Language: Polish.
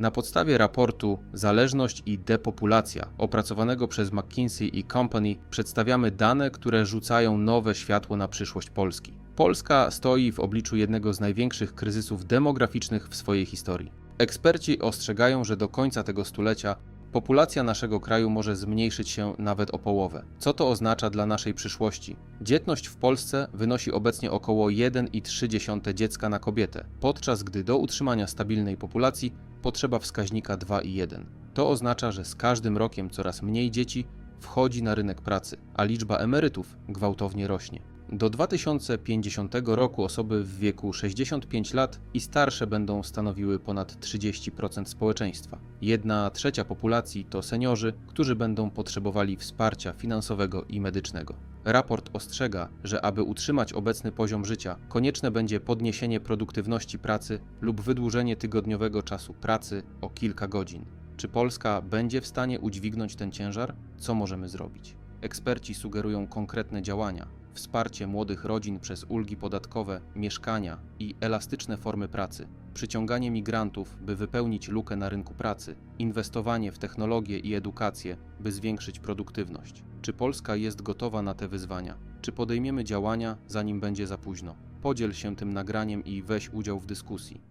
Na podstawie raportu Zależność i depopulacja opracowanego przez McKinsey i Company przedstawiamy dane, które rzucają nowe światło na przyszłość Polski. Polska stoi w obliczu jednego z największych kryzysów demograficznych w swojej historii. Eksperci ostrzegają, że do końca tego stulecia populacja naszego kraju może zmniejszyć się nawet o połowę. Co to oznacza dla naszej przyszłości? Dzietność w Polsce wynosi obecnie około 1,3 dziecka na kobietę, podczas gdy do utrzymania stabilnej populacji potrzeba wskaźnika 2,1. To oznacza, że z każdym rokiem coraz mniej dzieci wchodzi na rynek pracy, a liczba emerytów gwałtownie rośnie. Do 2050 roku osoby w wieku 65 lat i starsze będą stanowiły ponad 30% społeczeństwa. Jedna trzecia populacji to seniorzy, którzy będą potrzebowali wsparcia finansowego i medycznego. Raport ostrzega, że aby utrzymać obecny poziom życia, konieczne będzie podniesienie produktywności pracy lub wydłużenie tygodniowego czasu pracy o kilka godzin. Czy Polska będzie w stanie udźwignąć ten ciężar? Co możemy zrobić? Eksperci sugerują konkretne działania, wsparcie młodych rodzin przez ulgi podatkowe, mieszkania i elastyczne formy pracy, przyciąganie migrantów, by wypełnić lukę na rynku pracy, inwestowanie w technologię i edukację, by zwiększyć produktywność. Czy Polska jest gotowa na te wyzwania? Czy podejmiemy działania, zanim będzie za późno? Podziel się tym nagraniem i weź udział w dyskusji.